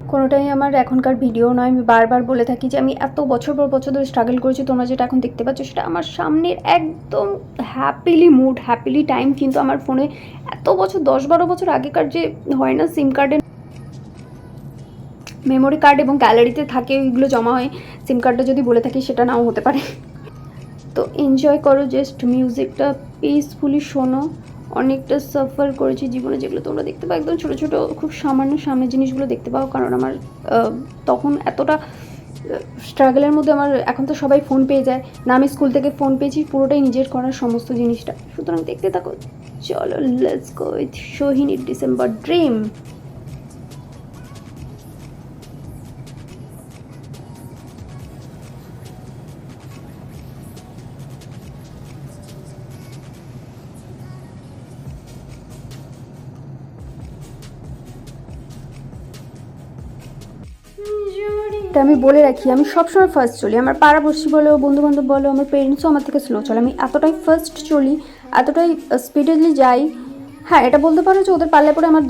কোনোটাই আমার এখনকার ভিডিও নয়। আমি বারবার বলে থাকি যে আমি এত বছর পর বছর ধরে স্ট্রাগল করেছি, তোমরা যেটা এখন দেখতে পাচ্ছ সেটা আমার সামনের একদম হ্যাপিলি মুড হ্যাপিলি টাইম কিন্তু আমার ফোনে এত বছর, দশ বারো বছর আগেকার যে হয় না সিম কার্ডের মেমোরি কার্ড এবং গ্যালারিতে থাকে, ওইগুলো জমা হয়। সিম কার্ডটা যদি বলে থাকি সেটা নাও হতে পারে। তো এনজয় করো জাস্ট মিউজিকটা পিসফুলি শোনো। অনেকটা সাফার করেছি জীবনে যেগুলো তোমরা দেখতে পাও, একদম ছোটো ছোটো, খুব সামান্য সামনে জিনিসগুলো দেখতে পাও। কারণ আমার তখন এতটা স্ট্রাগলের মধ্যে আমার, এখন তো সবাই ফোন পেয়ে যায়। না, আমি স্কুল থেকে ফোন পেয়েছি, পুরোটাই নিজের করার সমস্ত জিনিসটা। সুতরাং দেখতে থাকো, চলো let's go with Sohini December dream এটা আমি বলে রাখি, আমি সবসময় ফার্স্ট চলি। আমার পাড়াপড়শি বলো বন্ধু বান্ধব বলো, আমার পেরেন্টসও আমার থেকে স্লো চলে। আমি এতটাই ফার্স্ট চলি, এতটাই স্পিডেলি যাই। হ্যাঁ এটা বলতে পারো যে ওদের পাল্লে পরে আমার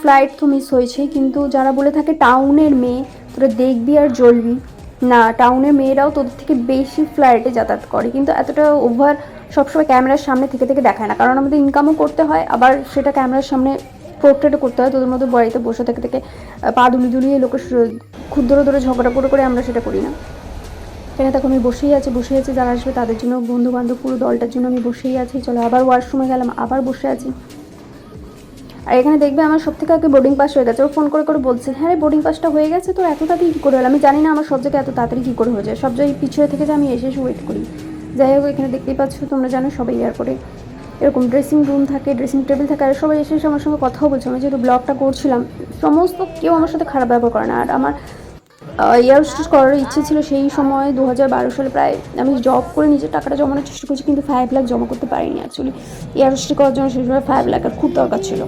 ফ্লাইট তো মিস হয়েছে। কিন্তু যারা বলে থাকে টাউনের মেয়ে, তোরা দেখবি আর জ্বলবি। না টাউনের মেয়েরাও তোদের থেকে বেশি ফ্লাইটে যাতায়াত করে। কিন্তু এতটা ওভার সবসময় ক্যামেরার সামনে থেকে থেকে দেখায় না। কারণ আমাদের ইনকামও করতে হয়, আবার সেটা ক্যামেরার সামনে পোর্ট্রেটও করতে হয়, তোদের মতো বাড়িতে বসে থেকে থেকে পা দুলি দুলিয়ে লোকের ক্ষুদ্র ধরে ঝগড়া করে করে আমরা সেটা করি না। এখানে দেখো আমি বসেই আছি বসেই আছি, যারা আসবে তাদের জন্য বন্ধু বান্ধব পুরো দলটার জন্য আমি বসেই আছি। চলো আবার ওয়াশরুমে গেলাম, আবার বসে আছি। আর এখানে দেখবে আমার সব থেকে আগে বোর্ডিং পাস হয়ে গেছে। ও ফোন করে করে বলছে হ্যাঁ বোর্ডিং পাসটা হয়ে গেছে তো, এত তাড়াতাড়ি কী করে হলো? আমি জানি না আমার সব জায়গায় এত তাড়াতাড়ি কী করে হয়ে যায়। সব জায়গায় পিছিয়ে থেকে যে আমি এসে এসে ওয়েট করি। যাই হোক, এখানে দেখতেই পাচ্ছ, তোমরা জানো সবাই এয়ারপোর্টে এরকম ড্রেসিং রুম থাকে ড্রেসিং টেবিল থাকে, আর সবাই এসে এসে আমার সঙ্গে কথাও বলছে। আমি যেহেতু ব্লগটা করছিলাম, সমস্ত কেউ আমার সাথে খারাপ ব্যবহার করে না। আর আমার এয়ার হোস্টেস করার ইচ্ছে ছিল সেই সময় দু হাজার বারো সালে প্রায় আমি জব করে নিজের টাকাটা জমানোর চেষ্টা করছি, কিন্তু ফাইভ লাখ জমা করতে পারিনি অ্যাকচুয়ালি এয়ার হোস্টেস করার জন্য সেই সময় ফাইভ লাখের খুব দরকার ছিল।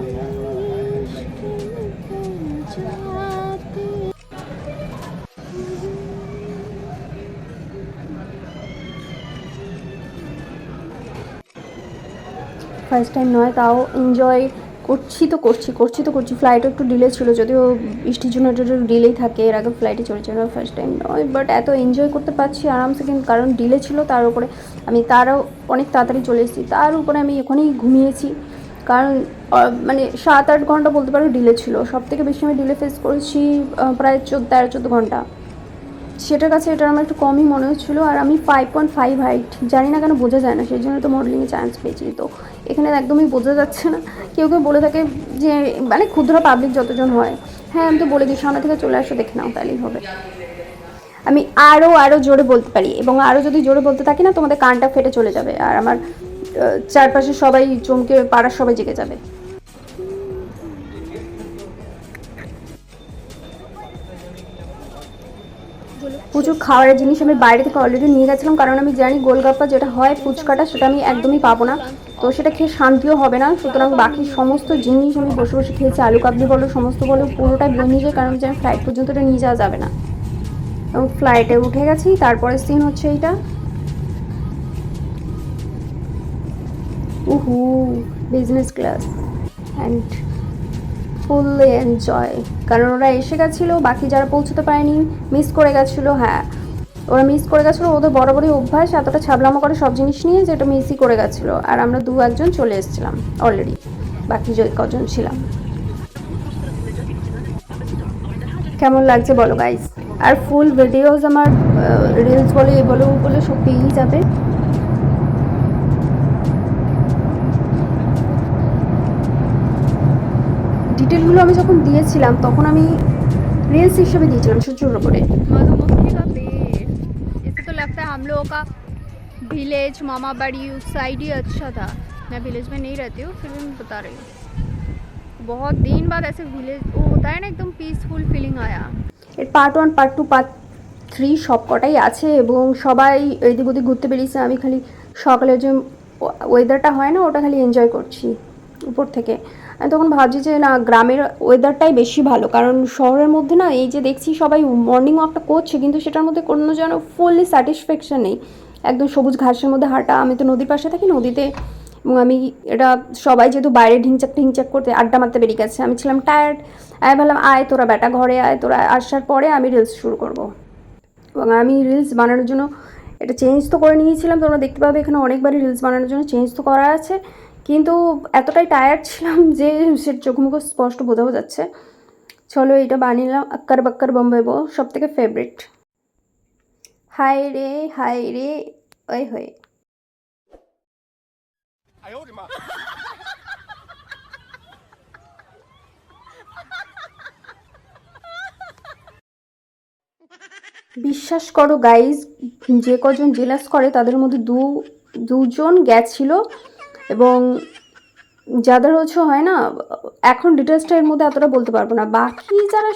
ফার্স্ট টাইম নয়, তাও এনজয় করছি তো করছি করছি তো করছি। ফ্লাইটও একটু ডিলে ছিল, যদিও বৃষ্টির জন্য একটু ডিলেই থাকে, এর আগে ফ্লাইটে চলেছে না ফার্স্ট টাইম নয় বাট এত এনজয় করতে পারছি আরামসে, কিন্তু কারণ ডিলে ছিল, তার উপরে আমি তারও অনেক তাড়াতাড়ি চলে এসেছি। তার উপরে আমি এখানেই ঘুমিয়েছি, কারণ মানে সাত আট ঘণ্টা বলতে পারো ডিলে ছিল। সব থেকে বেশি আমি ডিলে ফেস করেছি প্রায় চোদ্দ তেরো চোদ্দ ঘণ্টা। সেটার কাছে এটা আমার একটু কমই মনে হচ্ছিল, আর আমি ফাইভ পয়েন্ট ফাইভ হাইট জানি না কেন বোঝা যায় না, সেই জন্য তো মডেলিংয়ে চান্স পেয়েছি। তো এখানে একদমই বোঝা যাচ্ছে না। কেউ কেউ বলে থাকে যে মানে ক্ষুদ্র পাবলিক যতজন হয়। হ্যাঁ আমি তো বলে দিই, সামনে থেকে চলে আসো, দেখে নাও তাহলেই হবে। আমি আরও আরও জোরে বলতে পারি, এবং আরও যদি জোরে বলতে থাকি না, তোমাদের কানটা ফেটে চলে যাবে, আর আমার চারপাশে সবাই চমকে, পাড়ার সবাই জেগে যাবে। প্রচুর খাওয়ারের জিনিস আমি বাইরে থেকে অলরেডি নিয়ে গেছিলাম, কারণ আমি জানি গোলগাপ্পা যেটা হয় ফুচকাটা সেটা আমি একদমই পাবো না। তো সেটা খেয়ে শান্তিও হবে না। সুতরাং বাকি সমস্ত জিনিস আমি বসে বসে খেয়েছি, আলু কাবলি বলো, সমস্ত বলো, পুরোটাই বই নিয়ে যাই, কারণ আমি ফ্লাইট পর্যন্ত এটা নিয়ে যাওয়া যাবে না। এবং ফ্লাইটে উঠে গেছি তারপরে সিন হচ্ছে এইটা। উহু business class and fully enjoy কারণ ওরা এসে গেছিল, বাকি যারা পৌঁছতে পারেনি মিস করে গেছিল হ্যাঁ। ওরা মিস করে গেছিল, ওদের বরাবরই অভ্যাস, এতটা ছাবলামো করে সব জিনিস নিয়ে যে যেটা মিসই করে গেছিল। আর আমরা দু একজন চলে এসেছিলাম অলরেডি বাকি যে কজন ছিলাম। কেমন লাগছে বলো গাইস আর ফুল ভিডিওস আমার রিলস বলে, এ বলে বলে, সব পেয়েই যাবে। ডিটেলগুলো আমি যখন দিয়েছিলাম তখন আমি রিলস হিসেবে দিয়েছিলাম ছোটো করে मधुमक्खी का पेड़ इससे तो लगता है हम लोगों का विलेज मामा बाड़ी उस साइड ही अच्छा था मैं विलेज में नहीं रहती हूँ फिर भी मैं बता रही हूँ बहुत दिन बाद ऐसे विलेज वो होता है ना एकदम पीसफुल फीलिंग आया এর part one part two part three সব কটাই আছে এবং সবাই এদিক ওদিক ঘুরতে বেরিয়েছে আমি খালি সকালের যে ওয়েদারটা হয় না ওটা খালি এনজয় করছি উপর থেকে আমি তখন ভাবছি যে না, গ্রামের ওয়েদারটাই বেশি ভালো। কারণ শহরের মধ্যে না, এই যে দেখছি সবাই মর্নিং ওয়াকটা করছে, কিন্তু সেটার মধ্যে কোনো যেন ফুললি স্যাটিসফ্যাকশান নেই। একদম সবুজ ঘাসের মধ্যে হাঁটা। আমি তো নদীর পাশে থাকি নদীতে, এবং আমি এটা সবাই যেহেতু বাইরে ঢিংচাক ঢিংচাক করতে, আড্ডা মারতে বেরিয়ে গেছে। আমি ছিলাম টায়ার্ড আমি ভাবলাম, আয় তোরা বেটা ঘরে আয়, তোরা আসার পরে আমি রিলস শুরু করব। এবং আমি রিলস বানানোর জন্য, এটা চেঞ্জ তো করে নিয়েছিলাম। তোমরা দেখতে পাবে, এখানে অনেকবারই রিলস বানানোর জন্য চেঞ্জ তো করা আছে। কিন্তু এতটাই টায়ার্ড ছিলাম যে সে চোখ মুখো স্পষ্ট বোঝাও যাচ্ছে। চলো এটা বানিলাম আক্কার বাক্কার বো সব থেকে ফেভারিট হাই রে হাই রে, ওই হয়ে। বিশ্বাস করো গাইজ যে কজন জেলাস করে তাদের মধ্যে দু, দুজন গেছিল। এবং যাদের হচ্ছে হয় না, এখন ডিটেলসটা এর মধ্যে এতটা বলতে পারব না। বাকি যারা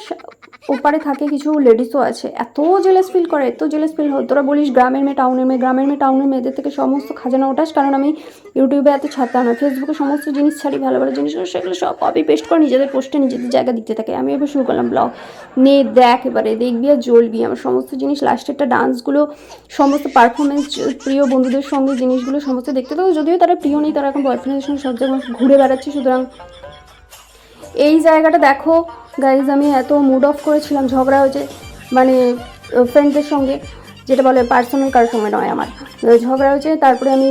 ওপারে থাকে কিছু লেডিসও আছে। এত জেলাস ফিল করে, এত জেলাস ফিল হয়। তোরা বলিস গ্রামের মেয়ে টাউনের মেয়ে, গ্রামের মেয়ে টাউনের মেয়েদের থেকে সমস্ত খাজানা ওঠাস কারণ আমি ইউটিউবে এত ছাড়তাম না। ফেসবুকে সমস্ত জিনিস ছাড়ি, ভালো ভালো জিনিস সেগুলো সব কপি পেস্ট করে নিজেদের পোস্টে নিজেদের জায়গা দিতে থাকে। আমি এবার শুরু করলাম ব্লগ নে, দেখ এবারে, দেখবি আর জ্বলবি। আমার সমস্ত জিনিস লাস্টেরটা ডান্সগুলো সমস্ত পারফরমেন্স প্রিয় বন্ধুদের সঙ্গে জিনিসগুলো সমস্ত দেখতে থাকো। যদিও তারা প্রিয় নেই, তারা এখন বয়ফ্রেন্ডের সঙ্গে সব জায়গায় ঘুরে বেড়াচ্ছে, সুতরাং এই জায়গাটা দেখো গাইজ আমি এত মুড অফ করেছিলাম, ঝগড়া হয়েছে মানে ফ্রেন্ডদের সঙ্গে, যেটা বলে পার্সোনাল কারোর সঙ্গে নয় আমার। ঝগড়া হয়েছে, তারপরে আমি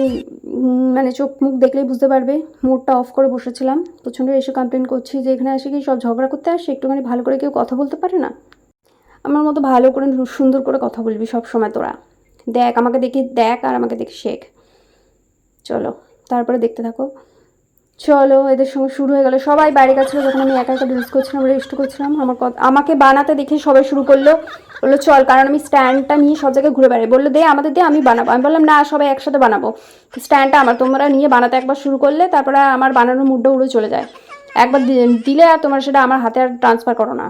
মানে চোখ মুখ দেখলেই বুঝতে পারবে মুডটা অফ করে বসেছিলাম। প্রচণ্ড এসে কমপ্লেন করছি যে এখানে এসে কি সব ঝগড়া করতে আসে, একটুখানি ভালো করে কেউ কথা বলতে পারে না? আমার মতো ভালো করে সুন্দর করে কথা বলবি সব সময় তোরা। দেখ, আমাকে দেখে, দেখ আর আমাকে দেখে শেখ। চলো, তারপরে দেখতে থাকো। চলো, এদের সঙ্গে শুরু হয়ে গেল। সবাই বাইরে গেছিল যখন আমি একা একা রিলস করছিলাম রেস্ট করছিলাম, আমার কথা আমাকে বানাতে দেখে সবাই শুরু করল। বলল, চল, কারণ আমি স্ট্যান্ডটা নিয়ে সব জায়গায় ঘুরে বেড়াই। বলল, দে, আমাদের দিয়ে আমি বানাবো। আমি বললাম, না, সবাই একসাথে বানাবো। স্ট্যান্ডটা আমার, তোমরা নিয়ে বানাতে একবার শুরু করলে, তারপরে আমার বানানোর মুডটা উড়ে চলে যায়। একবার দিলে আর তোমরা সেটা আমার হাতে আর ট্রান্সফার করো না।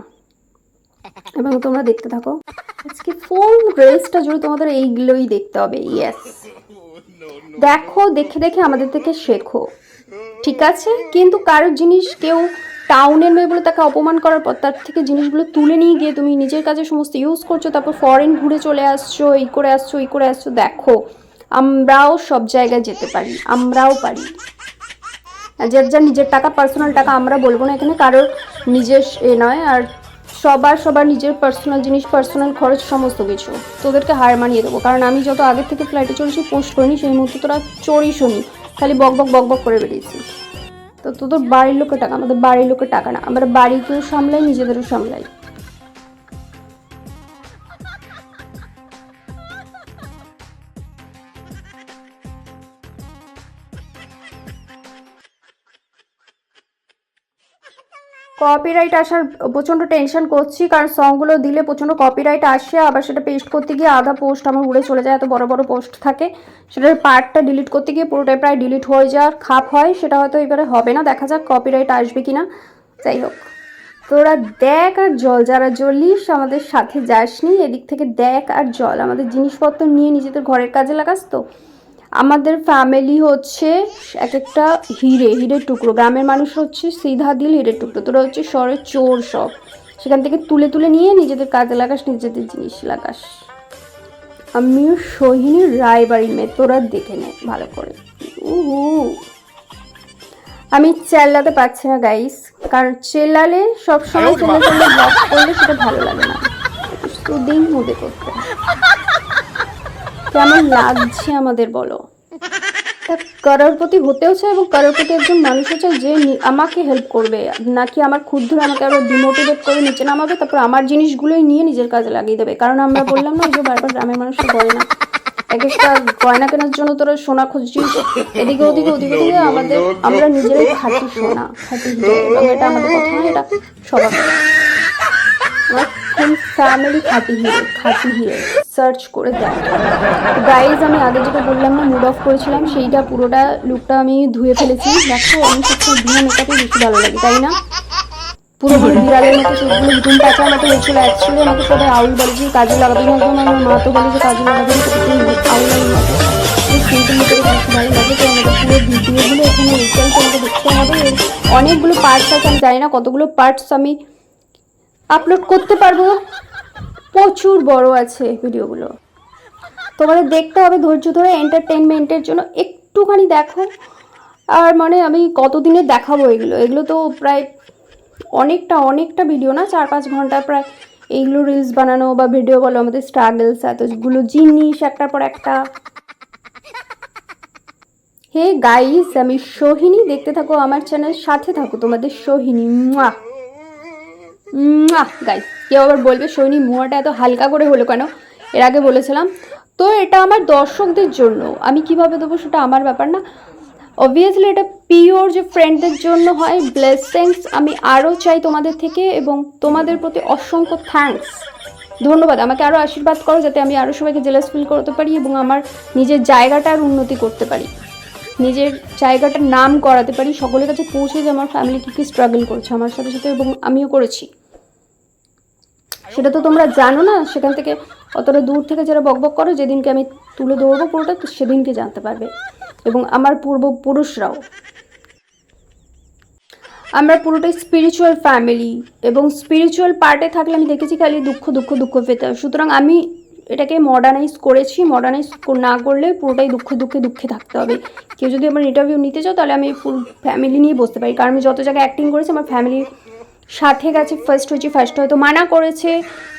এবং তোমরা দেখতে থাকো। আজকে ফুল রেলসটা জুড়ে তোমাদের এইগুলোই দেখতে হবে ইয়েস দেখো, দেখে দেখে আমাদের থেকে শেখো। ঠিক আছে, কিন্তু কারোর জিনিস কেউ টাউনের মেয়ে বলে তাকে অপমান করার পর তার থেকে জিনিসগুলো তুলে নিয়ে গিয়ে তুমি নিজের কাছে সমস্ত ইউজ করছ, তারপর ফরেন ঘুরে চলে আসছো, এই করে আসছো এই করে আসছো, দেখো, আমরাও সব জায়গায় যেতে পারি, আমরাও পারি। যার যার নিজের টাকা পার্সোনাল টাকা আমরা বলব না এখানে, কারোর নিজের এ নয়, আর সবার সবার নিজের পার্সোনাল জিনিস পার্সোনাল খরচ, সমস্ত কিছু। তোদেরকে হার মানিয়ে দেবো, কারণ আমি যত আগে থেকে ফ্লাইটে চলেছি পোস্ট করিনি, সেই মুহূর্তে তোরা চড়ি শুনি খালি বক বক বক বক করে বেরিয়েছি। তো তোদের বাড়ির লোকের টাকা, আমাদের বাড়ির লোকের টাকা না, আমরা বাড়িকেও সামলাই, নিজেদেরও সামলাই। কপিরাইট আসার প্রচণ্ড টেনশন করছি, কারণ সংগুলো দিলে প্রচণ্ড কপিরাইট আসে, আবার সেটা পেস্ট করতে গিয়ে আধা পোস্ট আমার উড়ে চলে যায়, এত বড় বড় পোস্ট থাকে। সেটার পার্টটা ডিলিট করতে গিয়ে পুরোটাই প্রায় ডিলিট হয়ে যাওয়ার খাপ হয়, সেটা হয়তো এবারে হবে না, দেখা যাক কপিরাইট আসবে কি না যাই হোক, তোরা দেখ আর জল, যারা জ্বলিস আমাদের সাথে যাসনি, এদিক থেকে দেখ আর জল। আমাদের জিনিসপত্র নিয়ে নিজেদের ঘরের কাজে লাগাস তো। আমাদের ফ্যামিলি হচ্ছে এক একটা হিরে হিরের টুকরো। গ্রামের মানুষ হচ্ছে সিধা দিল হিরের টুকরো। তোরা হচ্ছে শহরের চোর সব। সেখান থেকে তুলে তুলে নিয়ে নিজেদের কাজে লাগাস নিজেদের জিনিস লাগাস। আমিও সোহিনী রায়বাড়ির মেয়ে। তোরা দেখে নে ভালো করে। উহু। আমি চেল্লাতে পারছি না গাইস কারণ চেল্লালে সবসময় চেল্লা চেল্লা ব্লগ করলে সেটা ভালো লাগে না। সুদিন মুদে করতে কেমন লাগছে আমাদের বলো? তা হতেও চাই এবং করোড়পতি একজন মানুষও চাই যে আমাকে হেল্প করবে। নাকি আমার ক্ষুদ্র আমাকে আবার ডিমোটিভেট করে নিচে নামাবে তারপর আমার জিনিসগুলোই নিয়ে নিজের কাজে লাগিয়ে দেবে। কারণ আমরা বললাম না যে বারবার গ্রামের মানুষের গয়না এক একটা গয়না কেনার জন্য তোরা সোনা খুঁজছিস এদিকে ওদিকে ওদিকে ওদিকে আমাদের আমরা নিজেরাই খাঁটি সোনা খাঁটি হিরে এটা আমাদের কথা নয় এটা সবার। ফ্যামিলি খাঁটি হিরে খাঁটি হিরে। সার্চ করে দেখ। গাইজ আমি আগে যেটা বললাম না মুড অফ করেছিলাম সেইটা পুরোটা লুকটা আমি ধুয়ে ফেলেছি। দেখো আমি সত্যি বিনা মেকআপে বেশি ভালো লাগে তাই না? পুরো বিড়ালের মতো সেগুলো ঘুম পাচার মতো হয়েছিল। অ্যাকচুয়ালি আমাকে সবাই আউল বলে যে কাজে লাগাবি না একদম আমার মা তো বলে যে কাজে লাগাবি না আউল এই বেশি ভালো লাগে তো আমাদের পুরো ভিডিওগুলো এখানে রিচার্জ আমাকে দেখতে হবে। অনেকগুলো পার্টস আছে আমি জানি না কতগুলো পার্টস আমি আপলোড করতে পারব। প্রচুর বড় আছে ভিডিওগুলো। তোমাদের দেখতে হবে ধৈর্য ধরে এন্টারটেনমেন্টের জন্য। একটুখানি দেখো। আর মানে আমি কতদিনে দেখাবো এগুলো? এগুলো তো প্রায় অনেকটা অনেকটা ভিডিও না? চার পাঁচ ঘণ্টা প্রায় এইগুলো রিলস বানানো বা ভিডিও বলো, আমাদের স্ট্রাগলস এতগুলো জিনিস একটার পর একটা। হে গাইস আমি সোহিনী। দেখতে থাকো আমার চ্যানেল সাথে থাকো তোমাদের সোহিনী। মুয়া গাইস কেউ আবার বলবে সোহিনী মুয়াটা এত হালকা করে হলো কেন? এর আগে বলেছিলাম, তো এটা আমার দর্শকদের জন্য, আমি কীভাবে দেবো সেটা আমার ব্যাপার না। অবভিয়াসলি এটা পিওর যে ফ্রেন্ডদের জন্য হয় ব্লেসিংস আমি আরও চাই তোমাদের থেকে এবং তোমাদের প্রতি অসংখ্য থ্যাঙ্কস ধন্যবাদ, আমাকে আরও আশীর্বাদ করো, যাতে আমি আরও সবাইকে জেলাস ফিল করতে পারি এবং আমার নিজের জায়গাটার উন্নতি করতে পারি। নিজের জায়গাটার নাম করাতে পারি, সকলের কাছে পৌঁছে যে আমার ফ্যামিলি কী কী স্ট্রাগল করছে, আমার সাথে সাথে এবং আমিও করেছি। সেটা তো তোমরা জানো না, সেখান থেকে অতটা দূর থেকে যারা বকবক করো, যেদিনকে আমি তুলে ধরবো পুরোটা সেদিনকে জানতে পারবে। এবং আমার পূর্বপুরুষরাও আমরা পুরোটাই স্পিরিচুয়াল ফ্যামিলি এবং স্পিরিচুয়াল পার্টে থাকলে আমি দেখেছি খালি দুঃখ দুঃখ দুঃখ পেতে সুতরাং আমি এটাকে মডার্নাইজ করেছি মডার্নাইজ না করলে পুরোটাই দুঃখে দুঃখে দুঃখে থাকতে হবে। কেউ যদি আমার ইন্টারভিউ নিতে চাও, তাহলে আমি ফুল ফ্যামিলি নিয়ে বসতে পারি। কারণ আমি যত জায়গায় অ্যাক্টিং করেছি, আমার ফ্যামিলির সাথে গেছে। ফার্স্ট হয়েছি ফার্স্ট হয়তো মানা করেছে,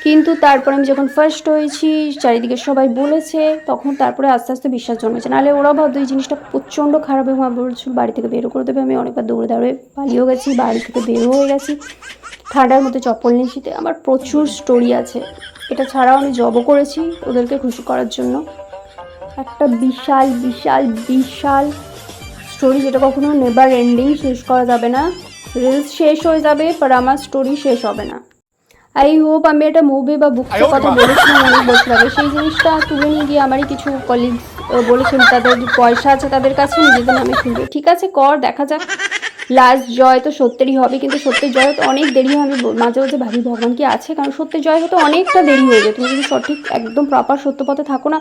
কিন্তু তারপরে আমি যখন ফার্স্ট হয়েছি, চারিদিকে সবাই বলেছে, তখন তারপরে আস্তে আস্তে বিশ্বাস জন্মেছে। নাহলে ওরা ভাবতো, এই জিনিসটা প্রচণ্ড খারাপ এবং আমার বলছিল, বাড়ি থেকে বেরো করে দেবে, আমি অনেকবার দৌড়ে দাঁড়িয়ে পালিয়েও গেছি, বাড়ি থেকে বেরো হয়ে গেছি। ঠান্ডার মধ্যে চপ্পল নিয়ে শীতে আমার প্রচুর স্টোরি আছে। এটা ছাড়াও আমি জবও করেছি ওদেরকে খুশি করার জন্য। একটা বিশাল বিশাল বিশাল স্টোরি যেটা কখনো নেভার এন্ডিং শেষ করা যাবে না। রিলস শেষ হয়ে যাবে বাট আমার স্টোরি শেষ হবে না। আই হোপ আমি একটা মুভি বা বুকের কথা বলেছিলাম অনেক বছর আগে। সেই জিনিসটা তুলে নিয়ে গিয়ে আমারই কিছু কলিগস বলেছেন, তাদের পয়সা আছে তাদের কাছে, নিজেদের নামে শুনবে। ঠিক আছে, কর, দেখা যাক। লাস্ট জয় তো সত্যেরই হবে কিন্তু সত্যের জয় হতে অনেক দেরি হবে মাঝে মাঝে ভাবি ভগবান কি আছে? কারণ সত্যের জয় হতে অনেকটা দেরি হয়ে যায়। তুমি যদি সঠিক একদম প্রপার সত্য পথে থাকো না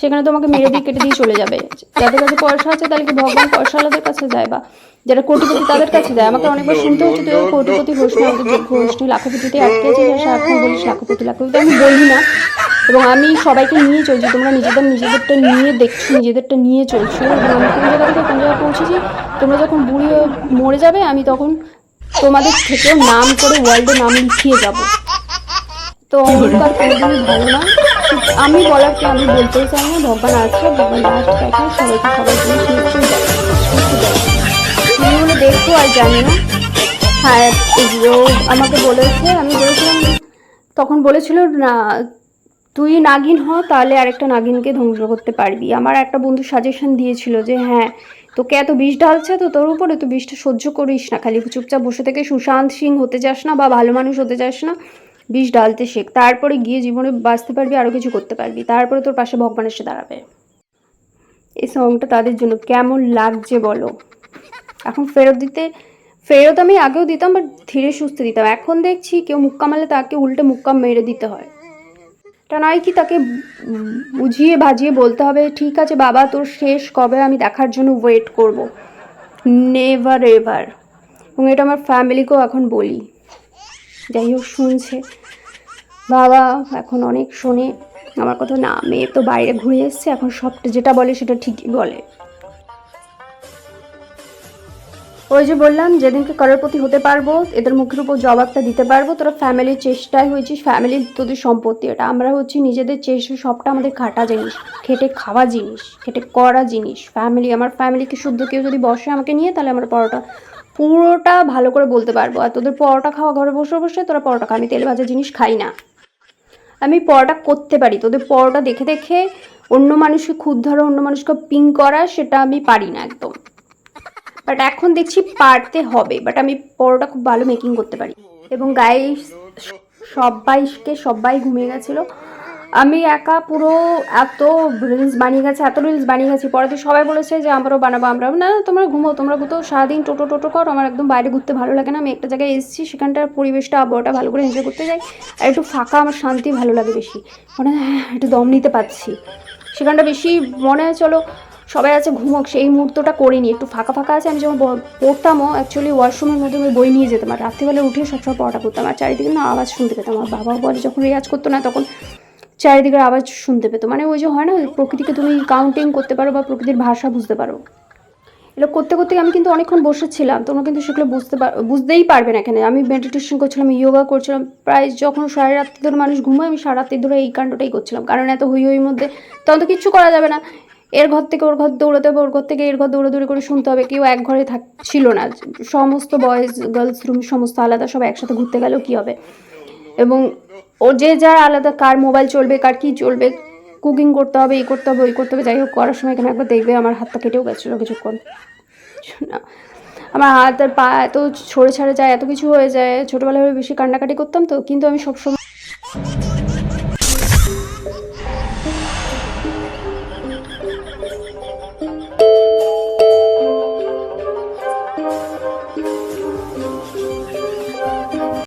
সেখানে তোমাকে মেরে দিয়ে কেটে দিয়ে চলে যাবে। যাদের কাছে পয়সা আছে তাহলে কি ভগবান পয়সাওয়ালাদের কাছে যায় বা যারা কোটিপতি তাদের কাছে যায়? আমাকে অনেকবার শুনতে হচ্ছে তুই কোটিপতি হোস না আমাদের যোগ্য হোস নি লাখপতিতে আটকে আছে সারাক্ষণ বলিস লাখপতি লাখপতি আমি বলি না। এবং আমি সবাইকে নিয়ে চলছি, তোমরা নিজেদের নিজেদেরটা নিয়ে দেখছ, নিজেদেরটা নিয়ে চলছো। এবং আমি কোন জায়গা থেকে কোন জায়গায় পৌঁছেছি, তোমরা যখন বুড়ি মরে যাবে, আমি তখন তোমাদের থেকেও নাম করে ওয়ার্ল্ডে নাম লিখিয়ে যাব। তো অহংকার কোনোদিনই ভালো না। আমি বলার কি আমি বলতেই চাই না, ভগবান আছে, ভগবান লাস্ট দেখে সবাইকে সবাই জিনিস নিশ্চয়ই দেয় নিশ্চয়ই দেয় তুমি বলে দেখব আর জানি না। হ্যাঁ আমাকে বলেছে, আমি বলেছিলাম, তখন বলেছিল, না তুই নাগিন হ, তাহলে আরেকটা নাগিনকে ধ্বংস করতে পারবি। আমার একটা বন্ধু সাজেশন দিয়েছিল যে হ্যাঁ তোকে এত বিষ ঢালছে তো তোর উপরে তুই বিষটা সহ্য করিস না। খালি চুপচাপ বসে থেকে সুশান্ত সিং হতে যাস না বা ভালো মানুষ হতে যাস না, বিষ ঢালতে শেখ। তারপরে গিয়ে জীবনে বাঁচতে পারবি আরও কিছু করতে পারবি। তারপরে তোর পাশে ভগবান এসে দাঁড়াবে। এই সংটা তাদের জন্য কেমন লাগছে বলো? এখন ফেরত দিতে, ফেরত আমি আগেও দিতাম বাট ধীরে সুস্থে দিতাম। এখন দেখছি কেউ মুক্কা মারলে তাকে উল্টে মুক্কা মেরে দিতে হয়। এটা নয় কি তাকে বুঝিয়ে ভাজিয়ে বলতে হবে, ঠিক আছে বাবা, তোর শেষ কবে আমি দেখার জন্য ওয়েট করব? নেভার এভার এবং এটা আমার ফ্যামিলিকেও এখন বলি। যাই হোক, শুনছে। বাবা এখন অনেক শোনে। আমার কথা না মেয়ে তো বাইরে ঘুরে এসছে, এখন সবটা যেটা বলে সেটা ঠিকই বলে। ওই যে বললাম, যেদিনকে কারোর প্রতি হতে পারব, এদের মুখের উপর জবাবটা দিতে পারব। তোরা ফ্যামিলির চেষ্টায় হয়েছিস ফ্যামিলির তোদের সম্পত্তি এটা। আমরা হচ্ছি নিজেদের চেষ্টা, সবটা আমাদের খাটা জিনিস। খেটে খাওয়া জিনিস, খেটে করা জিনিস। ফ্যামিলি আমার ফ্যামিলিকে শুদ্ধ কেউ যদি বসে আমাকে নিয়ে, তাহলে আমার পরোটা পুরোটা ভালো করে বলতে পারব। আর তোদের পরোটা খাওয়া, ঘরে বসে বসে তোরা পরোটা খা। আমি তেল ভাজা জিনিস খাই না। আমি পরোটা করতে পারি। তোদের পরোটা দেখে দেখে অন্য মানুষকে খুদ ধরা অন্য মানুষকে পিং করা, সেটা আমি পারি না একদম। বাট এখন দেখছি পারতে হবে। বাট আমি পরোটা খুব ভালো মেকিং করতে পারি। এবং গায়ে সবাইকে সবাই ঘুমিয়ে গেছিল। আমি একা পুরো এত রিলস বানিয়ে গেছে, এত রিলস বানিয়ে গেছি। পরে তো সবাই বলেছে যে, আমরাও বানাবো, আমরাও। না, তোমরা ঘুমো তোমরা তো সারাদিন টোটো টোটো কর, আমার একদম বাইরে ঘুরতে ভালো লাগে না। আমি একটা জায়গায় এসেছি, সেখানটার পরিবেশটা, আবহাওয়াটা ভালো করে এনজয় করতে যাই। আর একটু ফাঁকা, আমার শান্তি ভালো লাগে বেশি। মানে হ্যাঁ একটু দম নিতে পারছি। সেখানটা বেশি মনে হয়, চলো সবাই আছে, ঘুমোক, সেই মুহূর্তটা করিনি। একটু ফাঁকা ফাঁকা আছে, আমি যখন পড়তামও অ্যাকচুয়ালি ওয়াশরুমের মধ্যে আমি বই নিয়ে যেতাম, আর রাত্রিবেলা উঠে সবসময় পড়াটা করতাম আর চারিদিকে না আওয়াজ শুনতে পেতাম। আমার বাবা বলে, যখন রেয়াজ করতো না, তখন চারিদিকের আওয়াজ শুনতে পেতো। মানে ওই যে হয় না প্রকৃতিকে তুমি কাউন্টিং করতে পারো বা প্রকৃতির ভাষা বুঝতে পারো। এগুলো করতে করতে আমি কিন্তু অনেকক্ষণ বসেছিলাম তোমরা কিন্তু সেগুলো বুঝতে পার বুঝতেই পারবে না এখানে আমি মেডিটেশন করছিলাম ইয়োগা করছিলাম, প্রায় যখন সারা রাত্রি ধরে মানুষ ঘুমোয়, আমি সারা রাত্রি ধরে এই কাণ্ডটাই করছিলাম। কারণ এত হই হইর মধ্যে তখন তো কিচ্ছু করা যাবে না। এর ঘর থেকে ওর ঘর দৌড়াতে হবে, ওর ঘর থেকে এর ঘর দৌড়াদৌড়ি করে শুনতে হবে। কেউ এক ঘরে থাক, ছিল না। সমস্ত বয়েজ গার্লস রুম সমস্ত আলাদা সব একসাথে ঘুরতে গেলেও কী হবে? এবং ও যে যার আলাদা, কার মোবাইল চলবে, কার কী চলবে কুকিং করতে হবে, এই করতে হবে, ওই করতে হবে, যাই হোক, করার সময় এখানে একবার দেখবে, আমার হাতটা কেটেও গেছিল কিছুক্ষণ। না। আমার হাত আর পা এত ছড়ে, ছাড়ে যায়, এত কিছু হয়ে যায়। ছোটোবেলায় বেশি কান্নাকাটি করতাম তো, কিন্তু আমি সবসময়